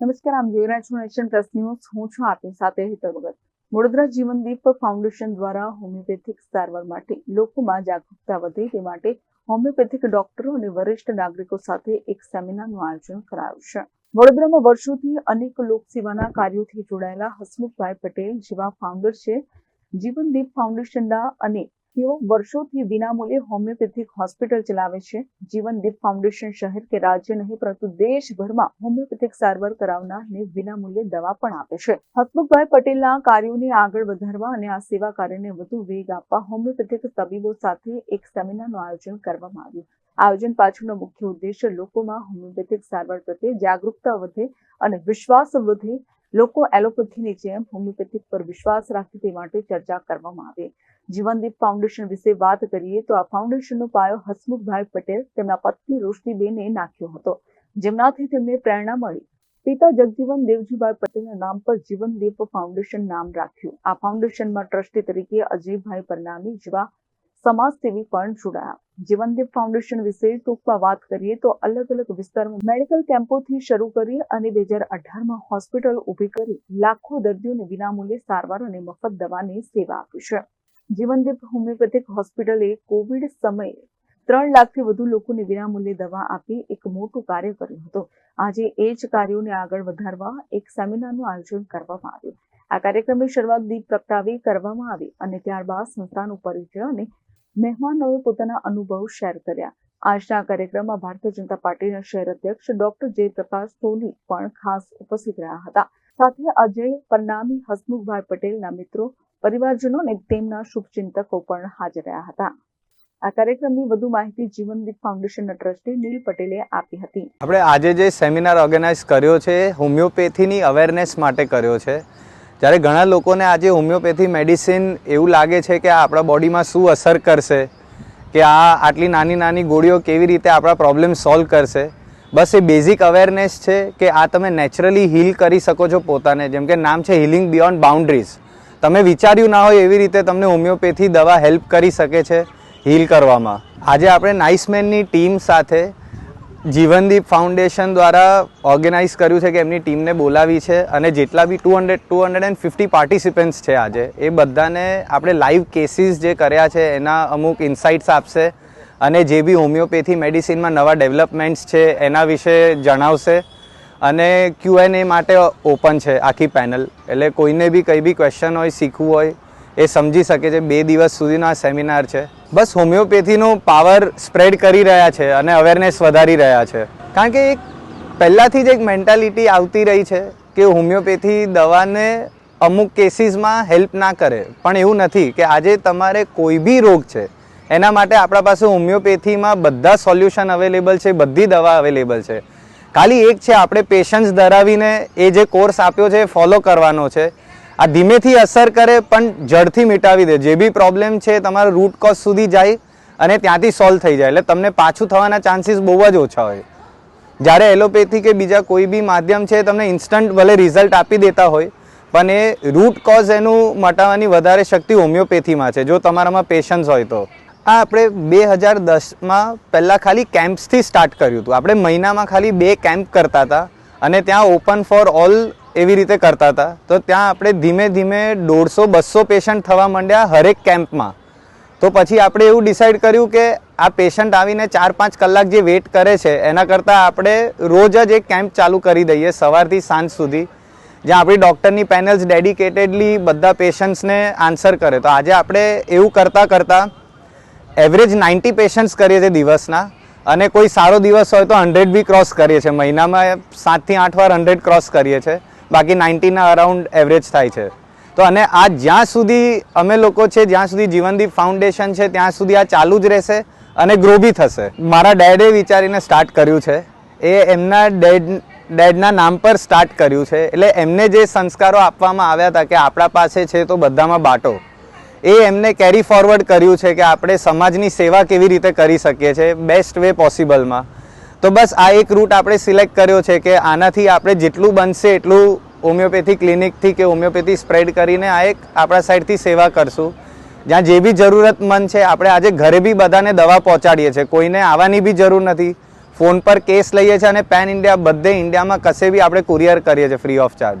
નમસ્કાર, આમ જોઈ રહ્યા છો નેશન પ્લસ ન્યૂઝ. હું છું આપની સાથે હેતલ ભગત. વડોદરા જીવનદીપ ફાઉન્ડેશન દ્વારા હોમિયોપેથિક સારવાર માટે લોકોમાં જાગૃતતા વધે તે માટે હોમિયોપેથિક ડોક્ટરો અને વરિષ્ઠ નાગરિકો સાથે એક સેમિનારનું આયોજન કરાયું છે. વડોદરામાં વર્ષોથી અનેક લોકસેવાના કાર્યોથી જોડાયેલા હસમુખભાઈ પટેલ જેવા ફાઉન્ડર છે. જીવનદીપ ફાઉન્ડેશનના અને તેઓ વર્ષોથી વિનામૂલ્યે હોમિયોપેથિક હોસ્પિટલ ચલાવે છે. જીવનદીપ ફાઉન્ડેશન શહેર કે રાજ્ય નહીં, પરંતુ દેશભરમાં હોમિયોપેથિક સારવાર કરાવનારને વિનામૂલ્યે દવા પણ આપે છે. હસમુખભાઈ પટેલના કાર્યોને આગળ વધારવા અને આ સેવા કાર્યને વધુ વેગ આપવા હોમિયોપેથિક તબીબો સાથે એક સેમિનારનું આયોજન કરવામાં આવ્યું. આયોજન પાછળનો મુખ્ય ઉદ્દેશ્ય લોકોમાં હોમિયોપેથિક સારવાર પ્રત્યે જાગૃતતા વધે અને વિશ્વાસ વધે. લોકો એલોપેથીની જેમ હોમિયોપેથિક પર વિશ્વાસ રાખે તે માટે ચર્ચા કરવામાં આવી. જીવનદીપ ફાઉન્ડેશન વિશે વાત કરીએ તો આ ફાઉન્ડેશનનો પાયો હસમુખભાઈ પટેલ, તેમના પત્ની રોશનીબેને નાખ્યો હતો, જેમનાથી તેમને પ્રેરણા મળી. પિતા જગજીવન દેવજીભાઈ પટેલના નામ પર જીવનદીપ ફાઉન્ડેશન નામ રાખ્યું. આ ફાઉન્ડેશનમાં ટ્રસ્ટી તરીકે અજયભાઈ પરનામી જેવા સમાજસેવી પણ જોડાયા. જીવનદીપ ફાઉન્ડેશન વિશે ટૂંકમાં વાત કરીએ તો અલગ અલગ વિસ્તારમાં મેડિકલ કેમ્પોથી શરૂ કરી અને બે હજાર અઢારમાં હોસ્પિટલ ઊભી કરી લાખો દર્દીઓને વિનામૂલ્યે સારવાર અને મફત દવાની સેવા આપી છે. જીવનદીપ હોમિયોપેથિક હોસ્પિટલે કોવિડ સમયે ત્રણ લાખથી વધુ લોકોને વિનામૂલ્યે દવા આપી એક મોટું કાર્ય કર્યું હતું. આજે એ જ કાર્યોને આગળ વધારવા એક સેમિનારનું આયોજન કરવામાં આવ્યું. આ કાર્યક્રમની શરૂઆત દીપ પ્રગટાવી કરવામાં આવી અને ત્યારબાદ સંસ્થાનું પરિચય અને મહેમાનોએ પોતાના અનુભવ શેર કર્યા. આજના કાર્યક્રમમાં ભારતીય જનતા પાર્ટીના શહેર અધ્યક્ષ ડોક્ટર જયપ્રકાશ સોની પણ ખાસ ઉપસ્થિત રહ્યા હતા. સાથે અજય, પરનામી, હસમુખભાઈ પટેલના મિત્રો, પરિવારજનો અને તેમના શુભચિંતકો પણ હાજર રહ્યા હતા. આ કાર્યક્રમની વધુ માહિતી જીવનદીપ ફાઉન્ડેશનના ટ્રસ્ટી નીલ પટેલે આપી હતી. આપણે આજે જે સેમિનાર ઓર્ગેનાઇઝ કર્યો છે, હોમિયોપેથીની અવેરનેસ માટે કર્યો છે. જ્યારે ઘણા લોકોને આજે હોમિયોપેથી મેડિસિન એવું લાગે છે કે આપણા બોડીમાં શું અસર કરશે, કે આ આટલી નાની નાની ગોળીઓ કેવી રીતે આપણા પ્રોબ્લેમ સોલ્વ કરશે બસ એ બેઝિક અવેરનેસ છે કે આ તમે નેચરલી હીલ કરી શકો છો પોતાને. જેમ કે નામ છે હિલિંગ બિયોન્ડ બાઉન્ડ્રીઝ તમે વિચાર્યું ના હોય એવી રીતે તમને હોમિયોપેથી દવા હેલ્પ કરી શકે છે હીલ કરવામાં. આજે આપણે નાઇસમેનની ટીમ સાથે જીવનદીપ ફાઉન્ડેશન દ્વારા ઓર્ગેનાઇઝ કર્યું છે કે એમની ટીમને બોલાવી છે અને જેટલા બી two hundred two hundred and fifty participants છે આજે, એ બધાને આપણે લાઈવ કેસીસ જે કર્યા છે એના અમુક ઇન્સાઇટ્સ આપશે. અને જે બી હોમિયોપેથી મેડિસિનમાં નવા ડેવલપમેન્ટ્સ છે, એના વિશે જણાવશે. અને ક્યુ એન એ માટે ઓપન છે આખી પેનલ. એટલે કોઈને બી કંઈ બી ક્વેશ્ચન હોય, શીખવું હોય, એ સમજી શકે છે. બે દિવસ સુધીનો આ સેમિનાર છે. બસ હોમિયોપેથીનો પાવર સ્પ્રેડ કરી રહ્યા છે અને અવેરનેસ વધારી રહ્યા છે. કારણ કે એક પહેલાંથી જ એક મેન્ટાલિટી આવતી રહી છે કે હોમિયોપેથી દવાને અમુક કેસીસમાં હેલ્પ ના કરે. પણ એવું નથી કે આજે તમારે કોઈ બી રોગ છે એના માટે આપણા પાસે હોમિયોપેથીમાં બધા સોલ્યુશન અવેલેબલ છે, બધી દવા અવેલેબલ છે. ખાલી એક છે, આપણે પેશન્સ ધરાવીને એ જે કોર્સ આપ્યો છે, એ ફોલો કરવાનો છે. આ ધીમેથી અસર કરે, પણ જડથી મિટાવી દે. જે બી પ્રોબ્લેમ છે, તમારા રૂટ કોઝ સુધી જાય અને ત્યાંથી સોલ્વ થઈ જાય. એટલે તમને પાછું થવાના ચાન્સીસ બહુ જ ઓછા હોય. જ્યારે એલોપેથી કે બીજા કોઈ બી માધ્યમ છે તમને ઇન્સ્ટન્ટ ભલે રિઝલ્ટ આપી દેતા હોય, પણ એ રૂટ કોઝ એનું મટાવવાની વધારે શક્તિ હોમિયોપેથીમાં છે. જો તમારામાં પેશન્સ હોય તો. આ આપણે બે હજાર દસમાં પહેલાં ખાલી કેમ્પ્સથી સ્ટાર્ટ કર્યું હતું. આપણે મહિનામાં ખાલી બે કેમ્પ કરતા હતા અને ત્યાં ઓપન ફોર ઓલ એવી રીતે કરતા હતા. તો ત્યાં આપણે ધીમે ધીમે દોઢસો, બસો પેશન્ટ થવા માંડ્યા હરેક કેમ્પમાં તો પછી આપણે એવું ડિસાઈડ કર્યું કે આ પેશન્ટ આવીને ચાર, પાંચ કલાક જે વેઇટ કરે છે, એના કરતાં આપણે રોજ જ એક કેમ્પ ચાલુ કરી દઈએ સવારથી સાંજ સુધી, જ્યાં આપણી ડૉક્ટરની પેનલ્સ ડેડિકેટેડલી બધા પેશન્ટ્સને આન્સર કરે. તો આજે આપણે એવું કરતાં કરતાં એવરેજ નાઇન્ટી પેશન્ટ્સ કરીએ છીએ દિવસના. અને કોઈ સારો દિવસ હોય તો હંડ્રેડ બી ક્રોસ કરીએ છીએ. મહિનામાં સાતથી આઠ વાર હંડ્રેડ ક્રોસ કરીએ છીએ. બાકી નાઇન્ટીના અરાઉન્ડ એવરેજ થાય છે. તો અને આ જ્યાં સુધી અમે લોકો છે, જ્યાં સુધી જીવનદીપ ફાઉન્ડેશન છે, ત્યાં સુધી આ ચાલુ જ રહેશે અને ગ્રો બી થશે. મારા ડેડે વિચારીને સ્ટાર્ટ કર્યું છે. એ એમના ડેડ, ડેડના નામ પર સ્ટાર્ટ કર્યું છે. એટલે એમને જે સંસ્કારો આપવામાં આવ્યા હતા કે આપણા પાસે છે તો બધામાં બાટો. એ એમને કેરી ફોરવર્ડ કર્યું છે કે આપણે સમાજની સેવા કેવી રીતે કરી શકીએ છીએ બેસ્ટ વે પોસિબલમાં તો બસ આ એક રૂટ આપણે સિલેક્ટ કર્યો છે કે આનાથી આપણે જેટલું બનશે એટલું હોમિયોપેથી ક્લિનિકથી કે હોમિયોપેથી સ્પ્રેડ કરીને આ એક આપણા સાઈડથી સેવા કરશું. જ્યાં જે બી જરૂરતમંદ છે, આપણે આજે ઘરે બી બધાને દવા પહોંચાડીએ છીએ. કોઈને આવવાની બી જરૂર નથી. ફોન પર કેસ લઈએ છીએ અને પેન ઇન્ડિયા બધે ઇન્ડિયામાં કશે બી આપણે કુરિયર કરીએ છીએ free of charge